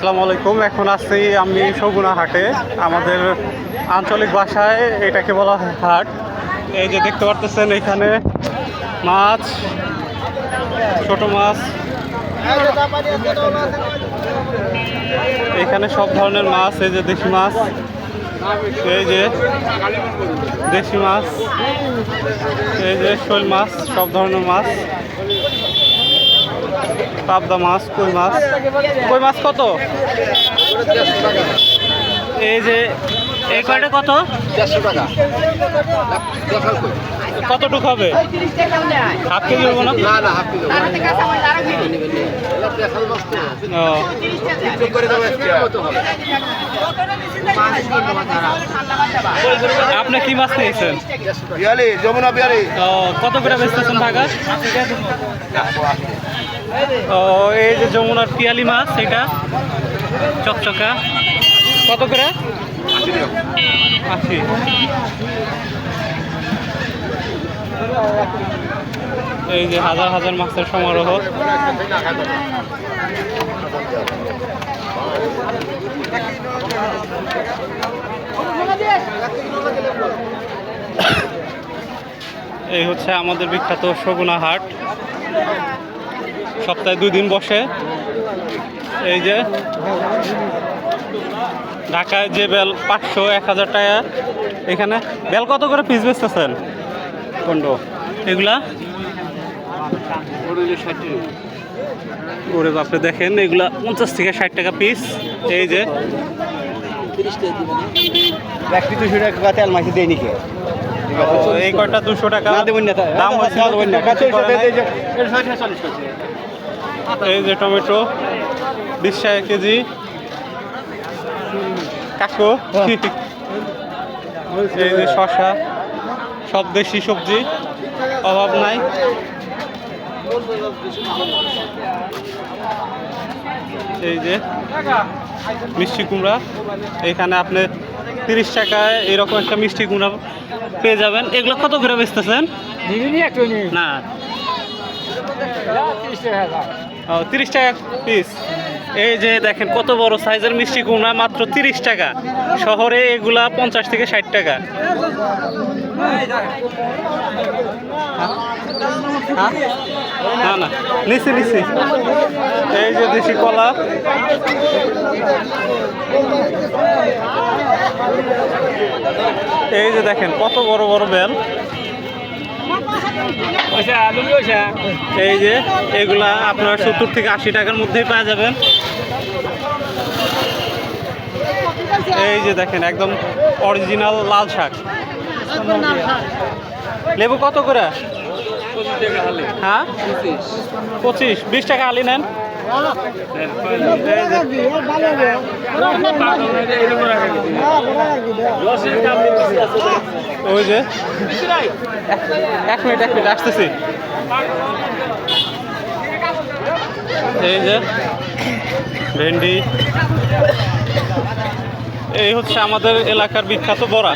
আসসালামু আলাইকুম। এখন আছি আমি সগুনা হাটে। আমাদের আঞ্চলিক ভাষায় এটাকে বলা হয় হাট। এই যে দেখতে পারতেছেন এখানে মাছ, ছোট মাছ। এখানে সব ধরনের মাছ, এই যে দেশি মাছ, এই যে দেশি মাছ, এই যে শোল মাছ, সব ধরনের মাছ। পাবদা মাছ কই মাছ? কই মাছ কত? এই যে এই কয়টা কত? চারশো টাকা কতটুকু হবে? হাফ কেজি হব না? না হাফ আপনি কি মাছ নিয়েছেন? বিয়ালি যমুনা বিয়ালি। ও কত করে বেচতেছেন ঢাকা এই যে যমুনার পিয়ালি মাছ, এটা চকচকা। কত করে? আশি। এই যে হাজার হাজার মাছের সমারোহ। এই হচ্ছে আমাদের বিখ্যাত সগুনা হাট। সপ্তাহে দুই দিন বসে। এই যে ঢাকায় যে বেল পাঁচশো এক হাজার টাকা। এখানে বেল কত করে পিস বেচতেছেন? পনেরো। এগুলা? ওরে বাপরে দেখেন এগুলা পঞ্চাশ থেকে ষাট টাকা পিস এই যে দুশো টাকা তেল মাছি দেয়নি কে? এই কয়টা? দুশো টাকা। দেবেন না দাম এই যে টমেটো বিশ টাকা কেজি। কাকু এই যে শশা সব দেশি সবজি অভাব নাই। এই যে মিষ্টি কুমড়া এখানে আপনি তিরিশ টাকায় এরকম একটা মিষ্টি কুমড়া পেয়ে যাবেন। এগুলো কত ঘুরে বেচতেছেন? না। ও তিরিশ টাকা পিস এই যে দেখেন কত বড় সাইজের মিষ্টি কুমড়া, মাত্র তিরিশ টাকা। শহরে এগুলা পঞ্চাশ থেকে ষাট টাকা? না না, নিচে নিচে। এই যে দেশি কলা। এই যে দেখেন কত বড় বড় বেল। এই যে এগুলা আপনার সত্তর থেকে আশি টাকার মধ্যেই পাওয়া যাবেন এই যে দেখেন একদম অরিজিনাল লাল শাক। লেবু কত করে? হ্যাঁ? পঁচিশ। বিশ টাকা আলি নেন। ওই যে। এক মিনিট এক মিনিট আসতেছি। এই যে। ভেন্ডি। এই হচ্ছে আমাদের এলাকার বিখ্যাত বড়া।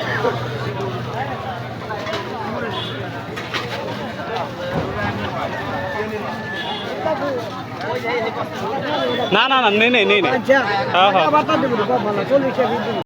না না না নেই নেই নেই নেই। হ্যাঁ হ্যাঁ।